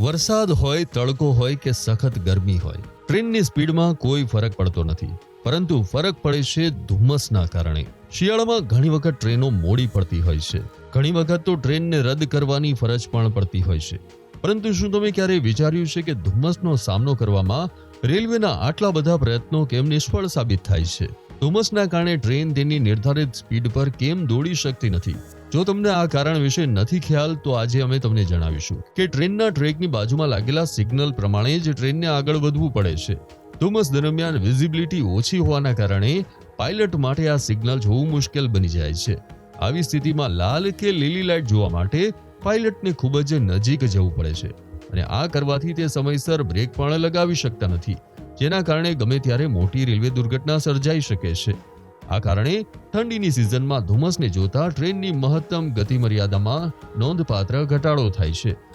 વરસાદ હોય, તડકો હોય કે સખત ગરમી હોય, ટ્રેનની સ્પીડમાં કોઈ ફરક પડતો નથી. પરંતુ ફરક પડે છે ધુમ્મસના કારણે. શિયાળામાં ઘણી વખત ટ્રેનો મોડી પડતી હોય છે. ઘણી વખત તો ટ્રેનને રદ કરવાની ફરજ પણ પડતી હોય છે. પરંતુ શું તમે ક્યારેય વિચાર્યું છે કે ધુમ્મસનો સામનો કરવામાં રેલવેના આટલા બધા પ્રયત્નો કેમ નિષ્ફળ સાબિત થાય છે? ધુમ્મસના કારણે ટ્રેન તેની નિર્ધારિત સ્પીડ પર કેમ દોડી શકતી નથી? જો તમને આ કારણ વિશે નથી ખ્યાલ, તો આજે અમે તમને જણાવીશું કે ટ્રેનના ટ્રેકની બાજુમાં લાગેલા સિગ્નલ પ્રમાણે જ ટ્રેનને આગળ વધવું પડે છે. ધુમ્મસ દરમિયાન વિઝિબિલિટી ઓછી હોવાના કારણે પાયલટ માટે આ સિગ્નલ જોવું મુશ્કેલ બની જાય છે. આવી સ્થિતિમાં લાલ કે લીલી લાઇટ જોવા માટે પાયલટને ખૂબ જ નજીક જવું પડે છે અને આ કરવાથી તે સમયસર બ્રેક પણ લગાવી શકતા નથી, જેના કારણે ગમે ત્યારે મોટી રેલવે દુર્ઘટના સર્જાઈ શકે છે. આ કારણે ઠંડીની સિઝનમાં ધુમ્મસને જોતા ટ્રેનની મહત્તમ ગતિ મર્યાદામાં નોંધપાત્ર ઘટાડો થાય છે.